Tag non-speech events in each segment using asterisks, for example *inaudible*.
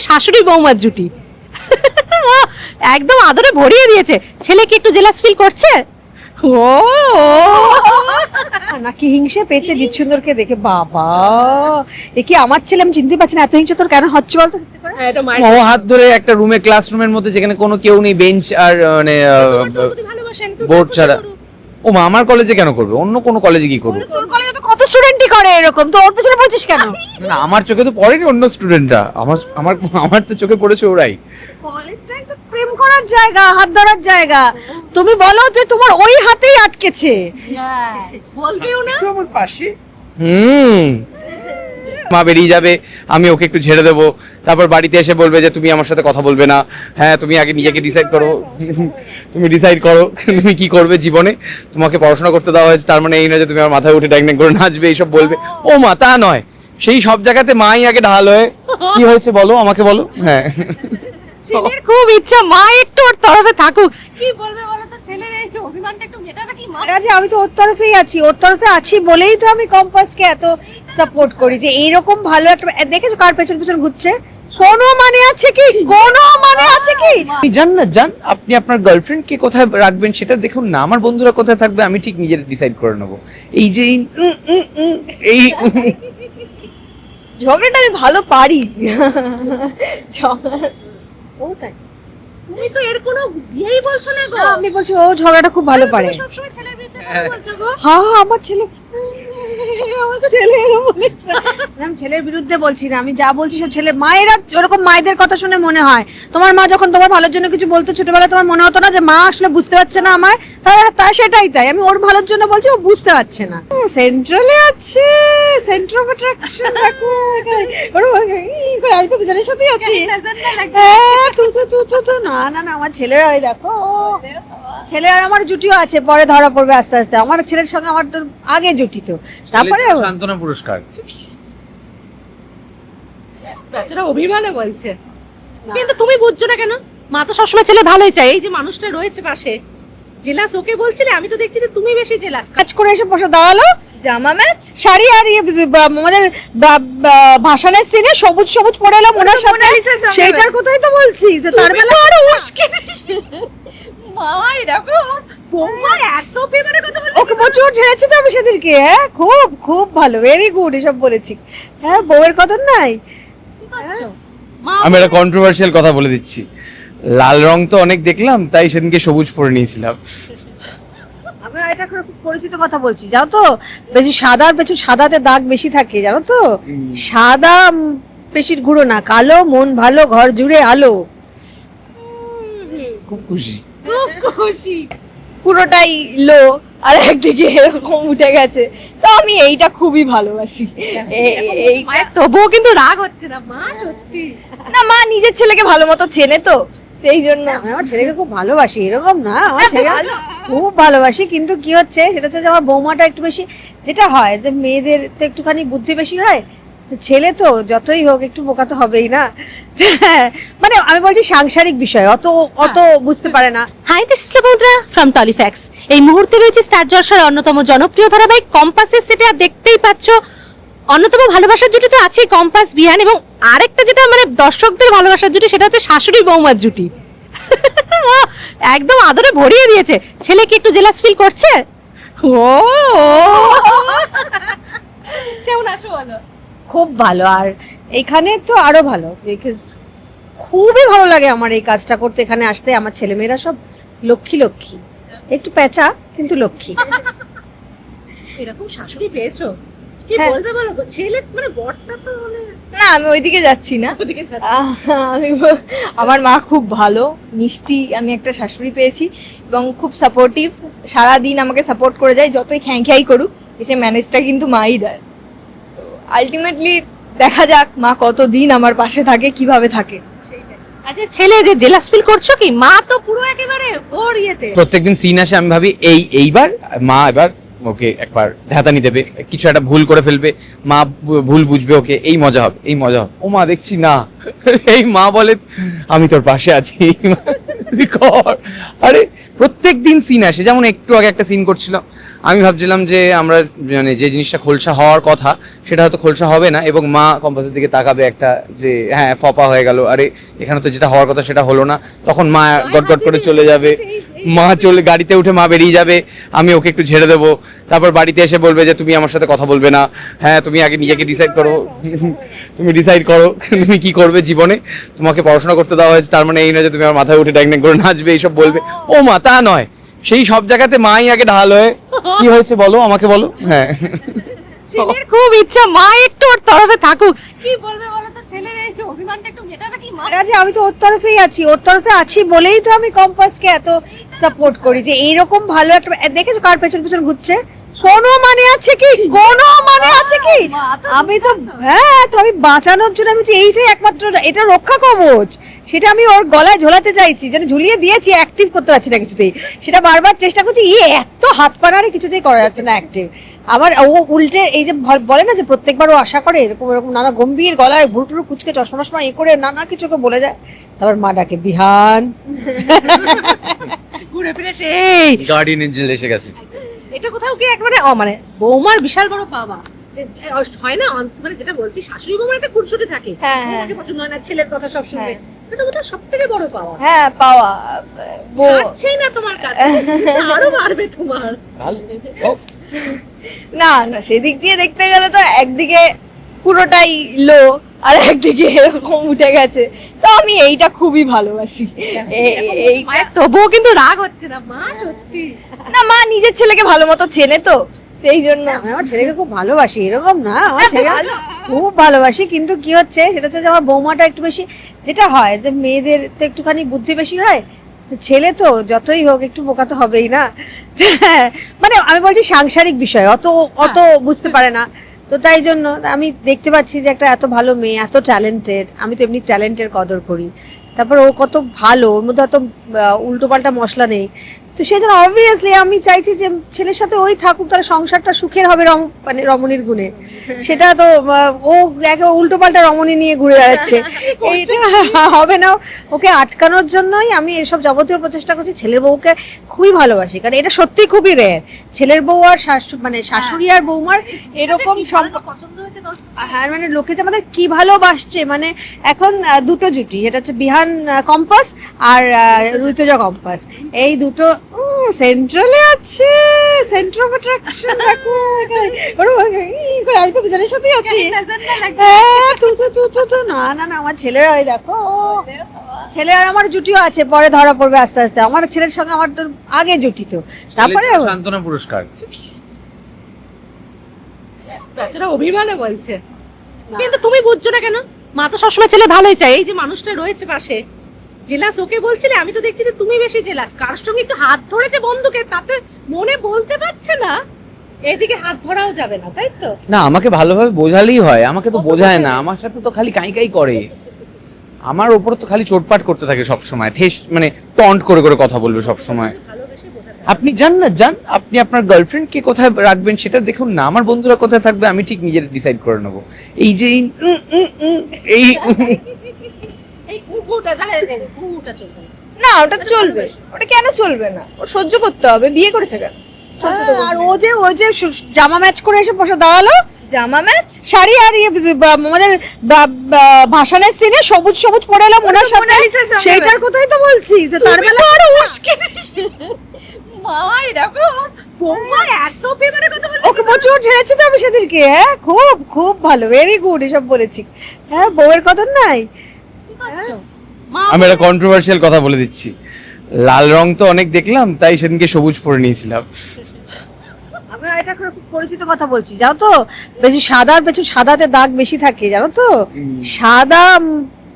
শাশুড়ি বৌমার জুটি। একদম আদরে ভরিয়ে দিয়েছে। ছেলে কি একটু জেলাস ফিল করছে? ও! *laughs* নাকি হিংসে পেয়েছে জিৎ সুন্দরকে দেখে? বাবা! এ কি আমার ছেলে আমি চিনতে পারছি না এত হিংসে তোর কেন হচ্ছে বলতো? করে? ও হাত ধরে একটা রুমে ক্লাসরুমের মধ্যে যেখানে কোনো কেউ নেই বেঞ্চ আর মানে বোর্ড ছাড়া। ও মা আমার কলেজে কেন করবে? অন্য কোনো কলেজে কি করবে? তোর স্টুডেন্টই করে এরকম। তো ওর পেছনে পড়ছিস কেন? না আমার চোখে তো পড়েনি অন্য স্টুডেন্টরা আমার আমার আমার তো চোখে পড়েছে ওরাই। কলেজটাই তো প্রেম করার জায়গা হাত ধরার জায়গা। তুমি বলো যে তোমার ওই হাতেই আটকেছে। বলবেও না। তো আমার পাশে। হুম। মা বেরিয়ে যাবে আমি ওকে একটু ঝেড়ে দেবো। তারপর বাড়িতে এসে বলবে যে তুমি আমার সাথে কথা বলবে না। হ্যাঁ তুমি আগে নিজেকে ডিসাইড করো। *laughs* তুমি ডিসাইড করো *laughs* তুমি কি করবে জীবনে। তোমাকে পড়াশোনা করতে দেওয়া হয়েছে তার মানে এই নয় যে তুমি আমার মাথায় উঠে ড্যাং করে নাচবে এইসব বলবে। ও মা তা নয়। সেই সব জায়গাতে মাই আগে ঢাল হয়ে *laughs* কি হয়েছে বলো আমাকে বলো? হ্যাঁ। ছেলের খুব ইচ্ছা মা একটু ওর তরফে থাকুক। কি বলবে ছেলের এই অভিমানটা একটু মেটাবে কি মা? আরে আমি তো ওর তরফেই আছি ওর তরফে আছি বলেই তো আমি কম্পাসকে এত সাপোর্ট করি যে এইরকম ভালো একটা দেখেছ কার পেছন পেছন ঘুরছে? কোনো মানে আছে কি? কোনো মানে আছে কি? আপনি যান না যান আপনি আপনার গার্লফ্রেন্ড কে কোথায় রাখবেন সেটা দেখুন না আমার বন্ধুরা কোথায় থাকবে আমি ঠিক নিজের ডিসাইড করে নেব। এই যে এই ঝগড়াটা আমি ভালো পারি। ও তাই। তুমি তো এর কোনো বিয়েই বলছো না গো। আমি বলছি ও ঝগড়াটা খুব ভালো পারে। সবসময় ছেলের বিরুদ্ধে কথা বলছো গো। হ্যাঁ হ্যাঁ, আমার ছেলে আমি ছেলের বিরুদ্ধে বলছি না আমি যা বলছি সব ছেলে মায়েরা ওরকম মায়েদের কথা শুনে মনে হয়। তোমার মা যখন তোমার ভালোর জন্য কিছু বলতো ছোটবেলায় তোমার মনে হতো না যে মা আসলে বুঝতে পারছে না আমায় তা সেটাই তাই। আমি ওর ভালোর জন্য বলছি ও বুঝতে পারছে না। সেন্ট্রালে আছে সেন্টার অফ অ্যাট্রাকশন আমি তো দুজনের সাথেই আছি। হ্যাঁ তু তু তু তু তু না না না আমার ছেলেরা ওই দেখো। ছেলে আর আমার জুটিও আছে পরে ধরা পড়বে আস্তে আস্তে। আমার ছেলের সঙ্গে আমার তো আগে জুটি তো। তারপরে সান্ত্বনা পুরস্কার। বাচ্চারা অভিমানে বলছে। কিন্তু তুমি বুঝছ না কেন? মা তো সবসময় ছেলে ভালোই চায়। এই যে মানুষটা রয়েছে পাশে জেলাস ওকে বলছিলে? আমি তো দেখছি যে তুমি বেশি জেলাস। কাজ করে এসে বসে দাঁড়াল। জামা ম্যাচ? শাড়ি আর ইয়ে বা- আমাদের ভাসানের সিনে সবুজ সবুজ পরে এলাম ওনার সাথে। সেইটার কথাই তো বলছি যে তার বেলা আরও উস্কে মা এরকম বৌমা এত ফেভারে কথা বলে ওকে প্রচুর ছেড়েছি তো আমি সেদিনকে হ্যাঁ? খুব খুব ভালো ভেরি গুড এসব বলেছি। হ্যাঁ বউয়ের কথা নাই? মা আমি একটা কন্ট্রোভার্সিয়াল কথা বলে দিচ্ছি। লাল রং তো অনেক দেখলাম তাই সেদিনকে সবুজ পরে নিয়েছিলাম। আমি এটা খুব পরিচিত কথা বলছি জানো তো? বেশি সাদার পেছন সাদাতে দাগ বেশি থাকে জানো তো? সাদা পেশির ঘুরো না কালো মন ভালো ঘর জুড়ে আলো। খুব খুশি। খুশি। পুরোটাই লো আর একদিকে এরকম উঠে গেছে। তো আমি এইটা খুবই ভালোবাসি। তবুও কিন্তু রাগ হচ্ছে না মা সত্যি। না মা নিজের ছেলেকে ভালো মতো চেনে তো সেই জন্য। আমি আমার ছেলেকে খুব ভালোবাসি এরকম না আমার ছেলে খুব ভালোবাসি কিন্তু কি হচ্ছে সেটা হচ্ছে যে আমার বৌমাটা একটু বেশি যেটা হয় যে মেয়েদের তো একটুখানি বুদ্ধি বেশি হয় ছেলে তো যতই হোক একটু বোকা তো হবেই না? মানে আমি বলছি সাংসারিক বিষয় অত অত বুঝতে পারে না। Hi this is Labandra from Tollyfacts এই মুহূর্তে রয়েছে স্টার জলসার অন্যতম জনপ্রিয় ধারাবাহিক কম্পাসের সেটে আর দেখতেই পাচ্ছ অন্যতম ভালোবাসার জুটি তো আছে কম্পাস বিহান এবং আরেকটা যেটা মানে দর্শকদের ভালোবাসার জুটি সেটা হচ্ছে শাশুড়ি বৌমার জুটি। একদম আদরে ভরিয়ে দিয়েছে। ছেলে কি একটু জেলাস ফিল করছে? ও! কেমন আছো বলো? খুব ভালো। আর এখানে তো আরও ভালো বিকজ খুবই ভালো লাগে আমার এই কাজটা করতে। এখানে আসতে আমার ছেলেমেয়েরা সব লক্ষ্মী লক্ষ্মী। একটু পেঁচা কিন্তু লক্ষ্মী। এরকম শাশুড়ি পেয়েছ? কি হ্যাঁ। বলবে বলো? ছেলে মানে বরটা তো মানে না আমি ওইদিকে যাচ্ছি না। আমি আমার মা খুব ভালো মিষ্টি আমি একটা শাশুড়ি পেয়েছি এবং খুব সাপোর্টিভ সারা দিন আমাকে সাপোর্ট করে যায় যতই খ্যাং খ্যাই করুক এসে ম্যানেজটা কিন্তু মাই দেয়। আলটিমেটলি দেখা যাক মা কত দিন আমার পাশে থাকে কীভাবে থাকে। আচ্ছা ছেলে যে জেলাস ফিল করছ কি? মা তো পুরো একেবারে ওর ইয়েতে। প্রত্যেকদিন সিন আসে আমি ভাবি এই এইবার? মা এবার ওকে একবার ধ্যাতানি দেবে, কিছু একটা ভুল করে ফেলবে, মা ভুল বুঝবে ওকে, এই মজা হবে, এই মজা হবে। ও মা, দেখছি না। *laughs* এই মা বলে, আমি তোর পাশে আছি। *laughs* আরে, প্রত্যেক দিন সিন আসে। যেমন একটু আগে একটা সিন করছিলাম, আমি ভাবছিলাম যে আমরা মানে যে জিনিসটা খোলসা হওয়ার কথা, সেটা হয়তো খোলসা হবে না, এবং মা কম্পাসের দিকে তাকাবে একটা যে হ্যাঁ ফপা হয়ে গেল। আরে, এখানে তো যেটা হওয়ার কথা সেটা হলো না। তখন মা গট করে চলে যাবে। মা চলে, গাড়িতে উঠে মা বেরিয়ে যাবে। আমি ওকে একটু ঝেড়ে দেবো। তারপর বাড়িতে এসে বলবে যে তুমি আমার সাথে কথা বলবে না। হ্যাঁ তুমি আগে নিজেকে ডিসাইড করো। *laughs* তুমি ডিসাইড করো তুমি কি করবে জীবনে? তোমাকে পড়াশোনা করতে দেওয়া হয়েছে তার মানে এই নয় যে তুমি আমার মাথায় উঠে ড্যাং করে নাচবে এইসব বলবে। ও মা তা নয়। সেই সব জায়গাতে মাই আগে ঢাল হয়ে *laughs* কি হয়েছে বলো আমাকে বলো? হ্যাঁ। ছেলের খুব ইচ্ছা মা একটু ওর তরফে থাকুক। কি বলবে বলো তো ছেলের অভিমানটা একটু মেটাবে কি মা? আরে আমি তো ওর তরফেই আছি ওর তরফে আছি বলেই তো আমি কম্পাসকে এত সাপোর্ট করি যে এইরকম ভালো একটা দেখেছ কার পেছন পেছন ঘুরছে? কোনো মানে আছে কি? কোনো মানে আছে কি? আমি তো হ্যাঁ তো আমি বাঁচানোর জন্য আমি এইটাই একমাত্র এটা রক্ষা কবচ। সেটা আমি ওর গলায় ঝোলাতে চাইছি যেন ঝুলিয়ে দিয়েছি অ্যাক্টিভ করতে পারছি না কিছুতেই। সেটা বারবার চেষ্টা করছি ইয়ে এত হাত পানারে কিছুতেই করা যাচ্ছে না অ্যাক্টিভ আবার ও উল্টে এই যে বলে না যে প্রত্যেকবার ও আশা করে এরকম এরকম নানা গম্ভীর গলায় ভুরুটুরু কুচকে চশমা টশমা এ করে নানা কিছুকে বলে যায়। তারপর মা ডাকে বিহান। *laughs* ঘুরে ফিরে সেই। গার্ডিয়ান এঞ্জেল এসে গেছে। এটা কোথাও কি এক মানে ও মানে বৌমার বিশাল বড় পাওয়া হয় না মানে যেটা বলছি শাশুড়ি বৌমার একটা খুনসুটি থাকে। হ্যাঁ, হ্যাঁ। বৌমাকে পছন্দ হয় না ছেলের কথা সব শুনবে। হ্যাঁ। এটা বোধহয় সব থেকে বড় পাওয়া। হ্যাঁ পাওয়া। ছাড়ছেই না তোমার কাছে আরও বাড়বে তোমার। না না সেদিক দিয়ে দেখতে গেলে তো একদিকে পুরোটাই লো আর একদিকে এরকম উঠে গেছে। তো আমি এইটা খুবই ভালোবাসি। তবুও কিন্তু রাগ হচ্ছে না মা সত্যি। না মা নিজের ছেলেকে ভালো মতো চেনে তো সেই জন্য। আমি আমার ছেলেকে খুব ভালোবাসি এরকম না আমার হ্যাঁ, ছেলে খুব ভালোবাসি কিন্তু কি হচ্ছে সেটা হচ্ছে যে আমার বৌমাটা একটু বেশি যেটা হয় যে মেয়েদের তো একটুখানি বুদ্ধি বেশি হয় তো ছেলে তো যতই হোক একটু বোকা তো হবেই না। হ্যাঁ, *laughs* মানে আমি বলছি সাংসারিক বিষয় অত অত বুঝতে পারে না। তো তাই জন্য আমি দেখতে পাচ্ছি যে একটা এত ভালো মেয়ে, এত ট্যালেন্টেড আমি তো এমনি ট্যালেন্টের কদর করি। তারপর ও কত ভালো, ওর মধ্যে এত উল্টো পাল্টা মশলা নেই। তো সেই জন্য অবভিয়াসলি আমি চাইছি যে ছেলের সাথে ওই থাকুক তার সংসারটা সুখের হবে রম মানে রমণীর গুণে। সেটা তো ও একে উল্টো পাল্টা রমণী নিয়ে ঘুরে বেড়াচ্ছে। *laughs* এইটা হবে না। ওকে আটকানোর জন্যই আমি এসব যাবতীয় প্রচেষ্টা করছি। ছেলের বউকে খুবই ভালোবাসি কারণ এটা সত্যি খুবই রেয়ার ছেলের বউ আর শাশু মানে শাশুড়ি আর বৌমার এরকম হয়েছে তোর? হ্যাঁ মানে লোকে যে আমাদের কি ভালোবাসছে মানে এখন দুটো জুটি এটা হচ্ছে বিহান কম্পাস আর ঋতুজা কম্পাস। এই দুটো সেন্ট্রালে আছে। সেন্টার অফ অ্যাট্রাকশন আমি তো দুজনের সাথেই আছি। হ্যাঁ তু তু তু তু তু না না না আমার ছেলেরা ওই দেখো। ছেলে আর আমার জুটিও আছে পরে ধরা পড়বে আস্তে আস্তে। আমার ছেলের সঙ্গে আমার তো আগে জুটি তো। তারপরে সান্ত্বনা পুরস্কার। বাচ্চারা অভিমানে বলছে। কিন্তু তুমি বুঝছ না কেন? মা তো সবসময় ছেলে ভালোই চায়। এই যে মানুষটা রয়েছে পাশে জেলাস ওকে বলছিলে? আমি তো দেখছি যে তুমি বেশি জেলাস। কার সঙ্গে একটু হাত ধরেছে বন্ধুকে তাতে মনে বলতে পারছে না। এদিকে হাত ধরাও যাবে না তাই তো? না আমাকে ভালোভাবে বোঝালেই হয়। আমাকে তো বোঝায়? না। আমার সাথে তো খালি কাই কাই করে। আমার ওপর তো খালি চোটপাট করতে থাকে সব সময় ঠেস মানে টন্ট করে করে কথা বলবে সব সময় আপনি যান না যান। আপনি আপনার গার্লফ্রেন্ডকে কোথায় রাখবেন সেটা দেখুন না। আমার বন্ধুরা কোথায় থাকবে আমি ঠিক নিজের ডিসাইড করে নেব। এই যে এই চলবে। না। ওটা চলবে। ওটা কেন চলবে না? ও সহ্য করতে হবে। বিয়ে করেছে কেন? সহ্য তো আর ও যে ও যে জামা ম্যাচ করে এসে বসে দাঁড়াল। জামা ম্যাচ? শাড়ি আর ইয়ে আমাদের ভাসানের সিনে সবুজ সবুজ পরে এলাম ওনার তো সঙ্গে। সেইটার কথাই তো বলছি যে তার বেলা আরও উস্কে মা এরকম বৌমা এত ফেভারে কথা বলে ওকে প্রচুর ঝেড়েছি তো আমি সেদিনকে হ্যাঁ? খুব খুব ভালো। ভেরি গুড এসব বলেছি। হ্যাঁ বউয়ের কথা নাই? আমি একটা কন্ট্রোভার্সিয়াল কথা বলে দিচ্ছি। লাল রং তো অনেক দেখলাম তাই সেদিনকে সবুজ পরে নিয়েছিলাম। আমি এটা খুব পরিচিত কথা বলছি জানো তো? বেশি সাদার পেছু সাদাতে দাগ বেশি থাকে জানো তো? সাদা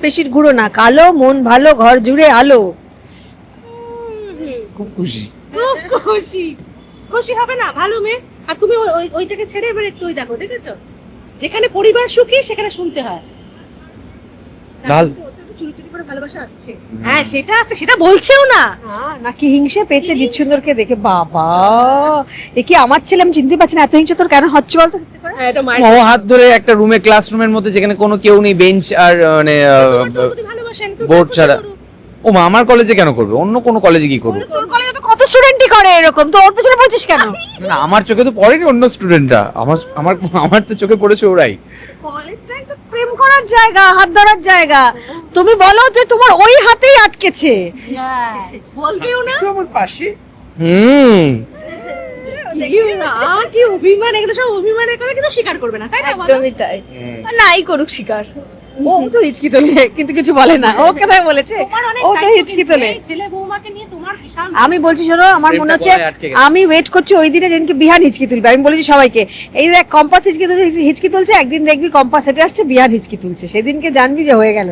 পেশির গুঁড়ো না কালো মন ভালো ঘর জুড়ে আলো। খুব খুশি। খুব খুশি। খুশি হবে না ভালো মেয়ে। আর তুমি ওই- ওই- ওইটাকে ছেড়ে এবার একটু ওই দেখো দেখেছ? যেখানে পরিবার সুখী সেখানে শুনতে হয়। লাল চুরি চুরি ভালোবাসা আসছে। হ্যাঁ সেটা আছে সেটা বলছেও না। হ্যাঁ, নাকি হিংসে পেয়েছে জিৎ সুন্দরকে দেখে? বাবা এ কি আমার ছেলে আমি চিনতে পারছি না এত হিংসে তোর কেন হচ্ছে বলতো? হ্যাঁ ও হাত ধরে একটা রুমে ক্লাসরুমের মধ্যে যেখানে কোনো কেউ নেই বেঞ্চ আর মানে বোর্ড ছাড়া। ও মা আমার কলেজে কেন করবে? অন্য কোনো কলেজে কি করবে? তোর কলেজে তো স্টুডেন্টই করে এরকম। তো ওর পিছনে পড়ছিস কেন? না আমার চোখে তো পড়েনি অন্য স্টুডেন্টরা আমার আমার আমার তো চোখে পড়েছে ওরাই। কলেজটাই তো প্রেম করার জায়গা হাত ধরার জায়গা। তুমি বলো যে তোমার ওই হাতেই আটকেছে। বলবেও না? তো আমার পাশে। হুম। কি না, কি অভিমান এগুলো সব অভিমানের কথা কিন্তু স্বীকার করবে না তাই না? একদমই তাই। আর নাই করুক শিকার ও তো হিচকি তোলে কিন্তু কিছু বলে না। ও কোথায় বলেছে। ও তো হিচকি তোলে ছেলে বৌমাকে নিয়ে তোমার বিশাল আমি বলছি শোনো আমার মনে হচ্ছে। আমি ওয়েট করছি ওই দিনে যেদিনকে বিহান হিচকি তুলবে আমি বলেছি সবাইকে এই দেখ কম্পাস হিচকি তুলছে হিচকি তুলছে একদিন দেখবি কম্পাস হেঁটে আসছে বিহান হিচকি তুলছে সেদিনকে জানবি যে হয়ে গেল।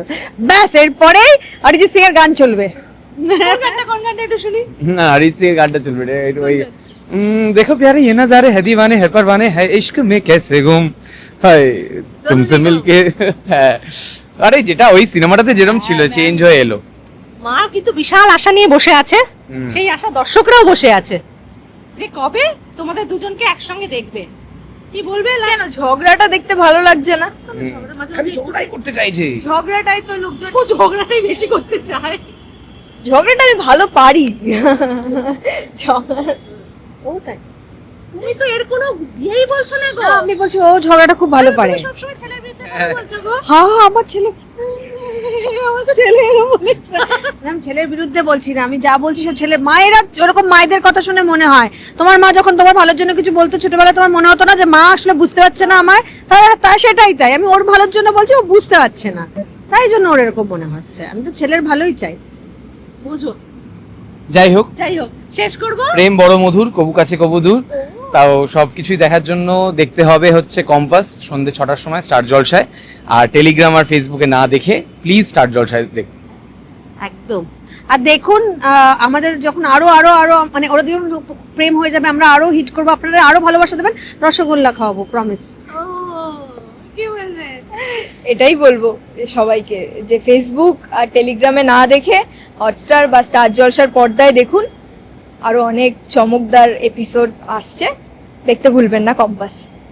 ব্যাস এরপরেই অরিজিৎ সিং এর গান চলবে। কোন গানটা কোন গানটা একটু শুনি। না অরিজিৎ সিং এর গানটা চলবে রে ওই देखो प्यारे ये नजारे है दीवाने है परवाने है इश्क में कैसे गुम हाय तुमसे मिलके হ্যাঁ আরে যেটা ওই সিনেমাটাতে যেরকম ছিল চেঞ্জ হয়ে এলো মা কিন্তু বিশাল আশা নিয়ে বসে আছে হুম। সেই আশা দর্শকরাও বসে আছে যে কবে তোমাদের দুজনকে একসঙ্গে দেখবে কি বলবে কেন ঝগড়াটা দেখতে ভালো লাগছে না খালি ঝগড়াই করতে চাইছে ঝগড়াটাই তো লোকজন ও ঝগড়াটাই বেশি করতে চায় ঝগড়াটা আমি ভালো পারি ঝগড়া ও তাই? তুমি তো এর কোনো বিয়েই বলছো না গো। আমি বলছি ও ঝগড়াটা খুব ভালো পারে। তুমি সবসময় ছেলের বিরুদ্ধে কথা বলছো গো। হ্যাঁ হ্যাঁ, আমার ছেলে আমার ছেলে *laughs* ছেলের বিরুদ্ধে বলছি না আমি যা বলছি সব ছেলে মায়েরা ওরকম মায়েদের কথা শুনে মনে হয়। তোমার মা যখন তোমার ভালোর জন্য কিছু বলতো ছোটবেলায় তোমার মনে হতো না যে মা আসলে বুঝতে পারছে না আমায়। হ্যাঁ তা সেটাই তাই। আমি ওর ভালোর জন্য বলছি ও বুঝতে পারছে না। তাই জন্য ওর এরকম মনে হচ্ছে। আমি তো ছেলের ভালোই চাই। বুঝো। যাই হোক যাই হোক শেষ করব? প্রেম বড় মধুর কবু কাছে কবু দূর। তাও সব কিছুই দেখার জন্য দেখতে হবে হচ্ছে কম্পাস সন্ধে ছটার সময় স্টার জলসায়। আর টেলিগ্রাম আর ফেসবুকে না দেখে প্লিজ স্টার জলসায় দেখ। একদম। আর দেখুন আমাদের যখন আরও আরও আরও মানে ওরা দুজন প্রেম হয়ে যাবে আমরা আরও হিট করব আপনারা আরও ভালোবাসা দেবেন রসগোল্লা খাওয়াবো প্রমিস এটাই বলব সবাইকে যে ফেসবুক আর টেলিগ্রামে না দেখে হটস্টার বা স্টার জলসার পর্দায় দেখুন। আরও অনেক চমকদার এপিসোড আসছে। দেখতে ভুলবেন না কম্পাস